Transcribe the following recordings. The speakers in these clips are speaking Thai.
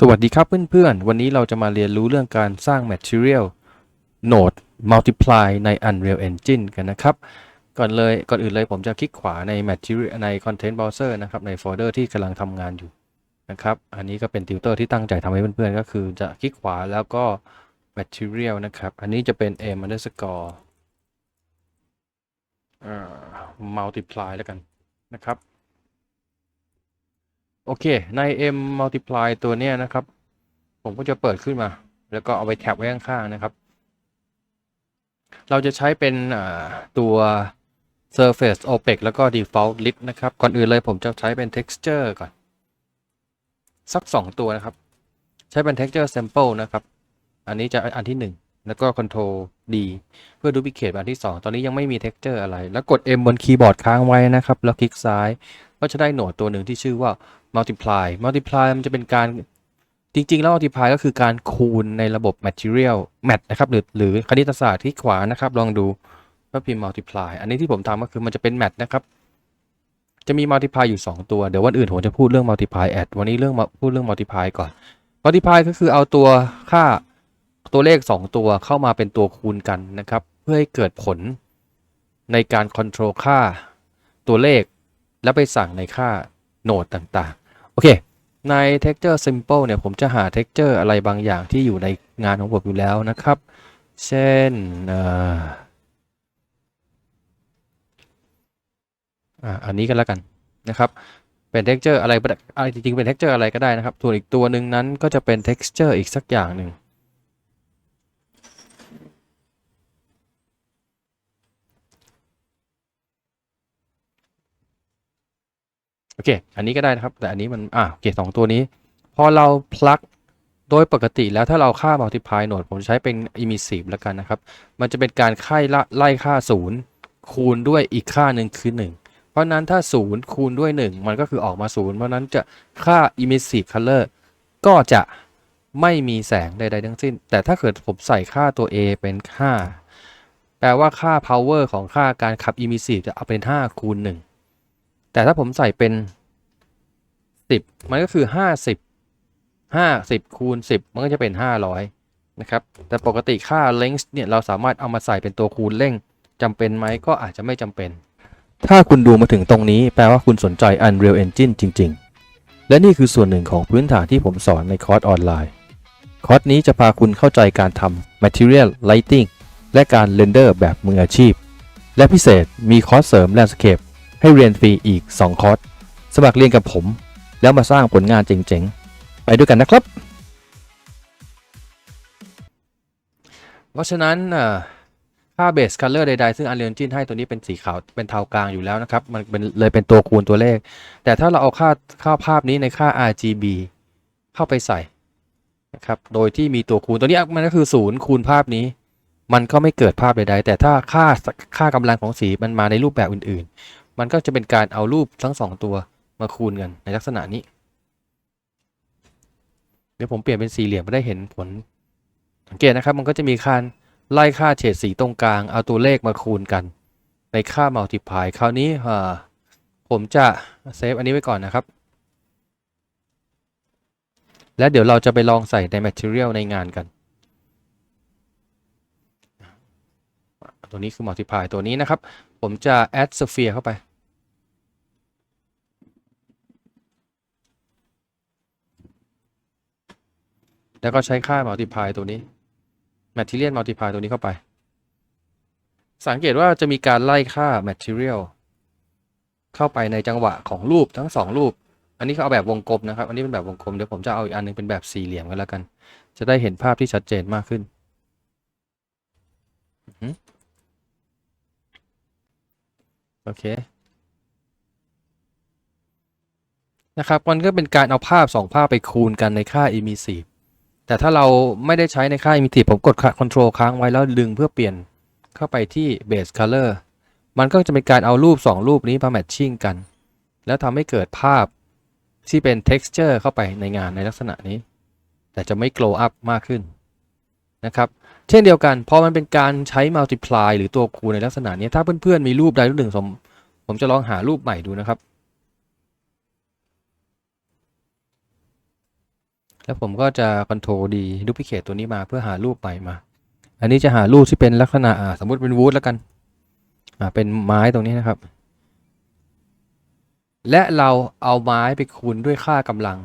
สวัสดีครับเพื่อนๆ วันนี้เราจะมาเรียนรู้เรื่องการสร้าง Material Node Multiply ใน Unreal Engine กันนะครับ ก่อนเลยก่อนอื่นเลยผมจะคลิกขวาใน Material ใน Content Browser นะครับ ในโฟลเดอร์ที่กำลังทำงานอยู่นะครับ อันนี้ก็เป็นติวเตอร์ที่ตั้งใจทำให้เพื่อนๆ ก็คือจะคลิกขวาแล้วก็ Material นะครับ อันนี้จะเป็น m underscore อ่า multiply แล้วกันนะครับ โอเค ใน m multiply ตัวเนี้ยนะครับ ผมก็จะเปิดขึ้นมา แล้วก็เอาไปแท็บไว้ข้างๆนะครับ เราจะใช้เป็นตัว surface opaque แล้วก็ default list นะครับ ก่อนอื่นเลยผมจะใช้เป็น texture ก่อน สัก 2 ตัวนะครับ ใช้เป็น texture sample นะครับ อันนี้จะอันที่ 1 แล้วก็ control D เพื่อ duplicate อันที่ 2 ตอนนี้ยังไม่มี texture อะไร แล้วกด M บนคีย์บอร์ดค้างไว้นะครับ แล้วคลิกซ้าย ก็จะได้โหนดตัวหนึ่งที่ชื่อว่า multiply multiply มันจะเป็นการจริง ๆ แล้ว multiply ก็คือการคูณในระบบ material mat นะครับหรือหรือคณิตศาสตร์ที่ขวานะครับ ลองดูว่าพิมพ์ multiply อันนี้ที่ผมทำก็คือมันจะเป็น mat นะครับ จะมี multiply อยู่ 2 ตัว เดี๋ยววันอื่นผมจะพูดเรื่อง multiply add วันนี้เรื่องมาพูดเรื่อง multiply ก่อน multiply ก็คือเอาตัวค่าตัวเลข 2 ตัวเข้ามาเป็นตัวคูณกันนะครับ เพื่อให้เกิดผลในการ control ค่าตัวเลข แล้วไปสั่งในค่าโนดต่างๆ โอเค ใน texture simple เนี่ย ผมจะหา texture อะไรบางอย่างที่อยู่ในงานของผมอยู่แล้วนะครับ เช่นอ่าอันนี้กันแล้วกันนะครับเป็น texture อะไรอะไรจริงๆเป็น texture อะไรก็ได้นะครับส่วนอีกตัวหนึ่งนั้นก็จะเป็น texture อีกสักอย่างหนึ่ง โอเค อันนี้ก็ได้นะครับ แต่อันนี้มัน อ่าโอเคสองตัวนี้ พอเรา plug โดยปกติแล้วถ้าเราค่า multiply node ผมใช้เป็น emissive แล้วกันนะครับ มันจะเป็นการไล่ละไล่ค่า 0 คูณด้วยอีกค่าหนึ่งคือ 1 เพราะนั้นถ้า 0 คูณด้วย 1 มันก็คือออกมา 0 เพราะนั้นจะค่า emissive color ก็จะไม่มีแสงใดๆทั้งสิ้น แต่ถ้าเกิดผมใส่ค่าตัว a เป็นค่าแปลว่าค่า power ของค่าการขับ emissive จะเอาเป็น 5 คูณ 1 แต่ถ้าผมใส่เป็น 10 มันก็คือ 50 50 คูณ 10 มันก็จะเป็น 500 นะครับ แต่ปกติค่า length เนี่ย เราสามารถเอามาใส่เป็นตัวคูณเร่งจำเป็นไหมก็อาจจะไม่จำเป็น ถ้าคุณดูมาถึงตรงนี้แปลว่าคุณสนใจ Unreal Engine จริง ๆ และนี่คือส่วนหนึ่งของพื้นฐานที่ผมสอนในคอร์สออนไลน์ คอร์สนี้จะพาคุณเข้าใจการทำ Material Lighting และการเรนเดอร์แบบมืออาชีพ และพิเศษมีคอร์สเสริม Landscape ให้เรียนฟรีอีก 2 คอร์ส สมัครเรียนกับผม แล้วมาสร้างผลงานเจ๋งๆ ไปด้วยกันนะครับ เพราะฉะนั้นอ่าค่า base color ใดๆ ซึ่ง Unreal Engine ให้ตัวนี้เป็นสีขาว เป็นเทากลางอยู่แล้วนะครับ มันเป็นเลยเป็นตัวคูณตัวเลข แต่ถ้าเราเอาค่าค่าภาพนี้ในค่า RGB เข้าไปใส่นะครับ โดยที่มีตัวคูณตัวนี้มันก็คือ0คูณภาพนี้ มันก็ไม่เกิดภาพใดๆ แต่ถ้าค่าค่ากำลังของสีมันมาในรูปแบบอื่น ๆ มันก็จะเป็นการเอารูปทั้งสองตัวมาคูณกันในลักษณะนี้ เดี๋ยวผมเปลี่ยนเป็นสี่เหลี่ยมก็ได้เห็นผล สังเกตนะครับมันก็จะมีการไล่ค่าเฉดสีตรงกลาง เอาตัวเลขมาคูณกัน ในค่า multiply คราวนี้ผมจะเซฟอันนี้ไว้ก่อนนะครับ แล้วเดี๋ยวเราจะไปลองใส่ใน material ในงานกัน ตัวนี้คือ multiply ตัวนี้นะครับ ผมจะ add sphere เข้าไป แล้วก็ใช้ค่า multiply ตัวนี้ material multiply ตัวนี้เข้าไป สังเกตว่าจะมีการไล่ค่า material เข้าไปในจังหวะของรูปทั้งสองรูป อันนี้เขาเอาแบบวงกลมนะครับ อันนี้เป็นแบบวงกลม เดี๋ยวผมจะเอาอีกอันหนึงเป็นแบบสี่เหลี่ยมกันแล้วกัน จะได้เห็นภาพที่ชัดเจนมากขึ้นโอเคนะครับ มันก็เป็นการเอาภาพสองภาพไปคูณกันในค่า emissive แต่ถ้าเราไม่ได้ใช้ในค่า emissive ผมกด control ค้างไว้แล้วดึงเพื่อเปลี่ยนเข้าไปที่ base color มันก็จะเป็นการเอารูป 2 รูปนี้มา matching กัน แล้วทำให้เกิดภาพที่เป็น texture เข้าไปในงานในลักษณะนี้ แต่จะไม่ glow up มากขึ้นนะครับเช่นเดียวกันพอมันเป็นการใช้ multiply หรือตัวคูณในลักษณะนี้ถ้าเพื่อนๆมีรูปใดรูปหนึ่งผมผมจะลองหารูปใหม่ดูนะครับ แล้วผมก็จะ Ctrl D Duplicate ตัวนี้มาเพื่อหารูปใหม่มา อันนี้จะหารูปที่เป็นลักษณะอ่าสมมุติเป็นวูดแล้วกันอ่าเป็นไม้ตรงนี้นะครับ และเราเอาไม้ไปคูณด้วยค่ากำลัง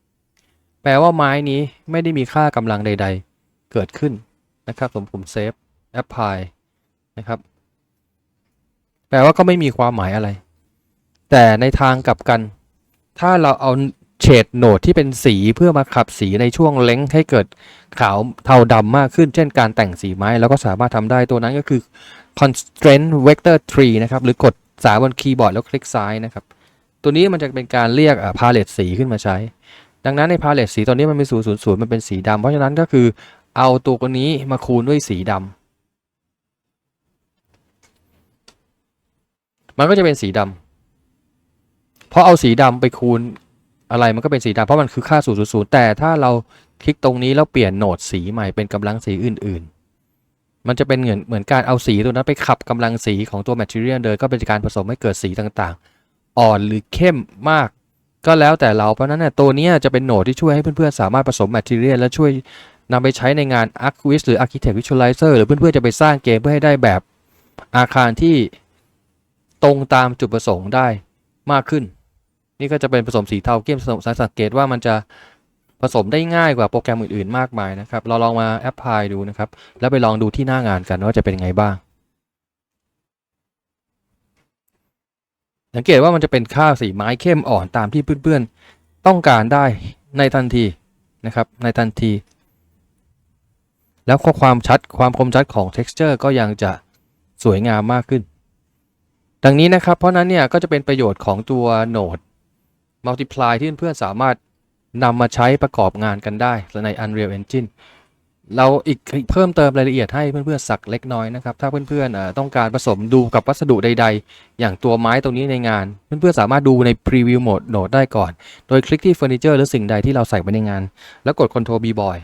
1 แปลว่าไม้นี้ไม่ได้มีค่ากำลังใด ๆ เกิดขึ้นนะครับผมผมเซฟ apply นะครับ แปลว่าก็ไม่มีความหมายอะไร แต่ในทางกลับกัน ถ้าเราเอา เฉดโหนดที่เป็นสีเพื่อมาขับสีในช่วงเล้งให้เกิดขาวเทาดำมากขึ้น เช่นการแต่งสีไม้เราก็สามารถทำได้ตัวนั้นก็คือ constraint vector tree นะครับ หรือกดสาบนคีย์บอร์ดแล้วคลิกซ้ายนะครับ ตัวนี้มันจะเป็นการเรียกพาเลตสีขึ้นมาใช้ ดังนั้นในพาเลตสีตอนนี้มันเป็น0 0 0มันเป็นสีดำเพราะฉะนั้นก็คือเอาตัวนี้มาคูณด้วยสีดำมันก็จะเป็นสีดำเพราะเอาสีดำไปคูณ อะไรมันก็เป็นสีดำเพราะมันคือค่า 0 0 0 แต่ถ้าเราคลิกตรงนี้แล้วเปลี่ยนโหนดสีใหม่เป็นกำลังสีอื่น ๆ มันจะเป็นเหมือนเหมือนการเอาสีตัวนั้นไปขับกำลังสีของตัว material เดินก็เป็นการผสมให้เกิดสีต่างๆ อ่อนหรือเข้มมาก ก็แล้วแต่เราเพราะนั้นเนี่ยตัวนี้จะเป็นโหนดที่ช่วยให้เพื่อนๆสามารถผสม material และช่วยนำไปใช้ในงาน Archivist หรือ Architect Visualizer หรือเพื่อนๆจะไปสร้างเกมเพื่อให้ได้แบบอาคารที่ตรงตามจุดประสงค์ได้มากขึ้น นี่ก็จะเป็นผสมสีเทาเข้มสังเกตว่ามันจะผสมได้ง่ายกว่าโปรแกรมอื่นๆ มากมายนะครับ เราลองมาแอปพลายดูนะครับ แล้วไปลองดูที่หน้างานกันว่าจะเป็นไงบ้าง สังเกตว่ามันจะเป็นค่าสีไม้เข้มอ่อนตามที่เพื่อนๆ ต้องการได้ในทันทีนะครับ ในทันที แล้วข้อความชัดความคมชัดของ texture ก็ยังจะสวยงามมากขึ้น ดังนี้นะครับ เพราะนั้นเนี่ยก็จะเป็นประโยชน์ของตัวโหนด multiply ที่เพื่อนๆสามารถนำมาใช้ประกอบงานกันได้ใน Unreal Engine เราอีกเพิ่มเติมรายละเอียดให้เพื่อนๆสักเล็กน้อยนะครับ ถ้าเพื่อนๆต้องการผสมดูกับวัสดุใด ๆ อย่างตัวไม้ตรงนี้ในงาน เพื่อนๆสามารถดูใน Preview Mode โหนดได้ก่อน โดยคลิกที่เฟอร์นิเจอร์หรือสิ่งใดที่เราใส่ไว้ในงาน แล้วกด Ctrl B บ่อย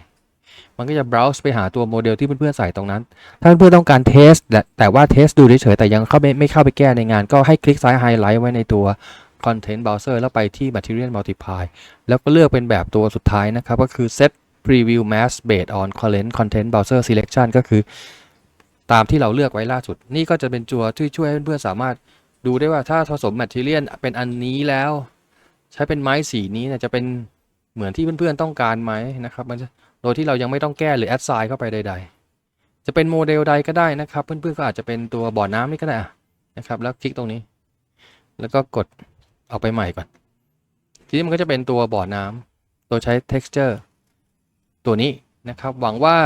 มันก็จะ browse ไปหาตัวโมเดลที่เพื่อนๆใส่ตรงนั้น ถ้าเพื่อนๆต้องการเทสแต่แต่ว่าเทสดูเฉยๆแต่ยังเข้าไม่ไม่เข้าไปแก้ในงาน ก็ให้คลิกซ้ายไฮไลท์ไว้ในตัว Content Browser แล้วไปที่ Material Multiply แล้วก็เลือกเป็นแบบตัวสุดท้ายนะครับ ก็คือ Set Preview Mask Based on Current Content Browser Selection ก็คือ ตามที่เราเลือกไว้ล่าสุด นี่ก็จะเป็นตัวที่ช่วยให้เพื่อนๆสามารถดูได้ว่าถ้าผสม Material เป็นอันนี้แล้ว ใช้เป็นไม้สีนี้นี่ยจะเป็นเหมือนที่เพื่อนๆต้องการไหมนะครับมันโดยที่เรายังไม่ต้องแก้หรือแอดไซน์เข้าไปใด ๆ จะเป็นโมเดลใดก็ได้นะครับ เพื่อนๆก็อาจจะเป็นตัวบ่อน้ำนี่ก็ได้นะครับ แล้วคลิกตรงนี้ แล้วก็กด เอาไปใหม่ก่อน ทีนี้มันก็จะเป็นตัวบ่อน้ำตัวใช้ texture ตัวนี้นะครับ หวังว่า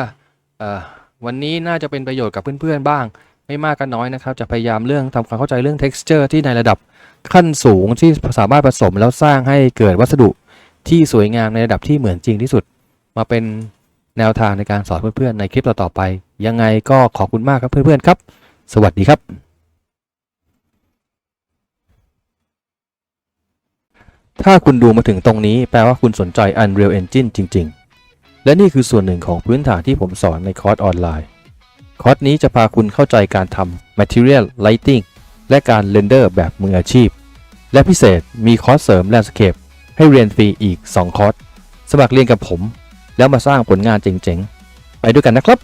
วันนี้น่าจะเป็นประโยชน์กับเพื่อนๆ บ้าง ไม่มากก็น้อยนะครับ จะพยายามเรื่องทำความเข้าใจเรื่อง texture ที่ในระดับขั้นสูงที่สามารถผสมแล้วสร้างให้เกิดวัสดุที่สวยงามในระดับที่เหมือนจริงที่สุด มาเป็นแนวทางในการสอนเพื่อนๆ ในคลิปต่อๆไป ยังไงก็ขอบคุณมากครับเพื่อนๆครับ สวัสดีครับ ถ้าคุณดูมาถึงตรงนี้แปลว่าคุณสนใจ Unreal Engine จริง ๆ และนี่คือส่วนหนึ่งของพื้นฐานที่ผมสอนในคอร์สออนไลน์ คอร์สนี้จะพาคุณเข้าใจการทำ Material Lighting และการเรนเดอร์แบบมืออาชีพ และพิเศษมีคอร์สเสริม Landscape ให้เรียนฟรีอีก 2 คอร์ส สมัครเรียนกับผม แล้วมาสร้างผลงานเจ๋งๆ ไปด้วยกันนะครับ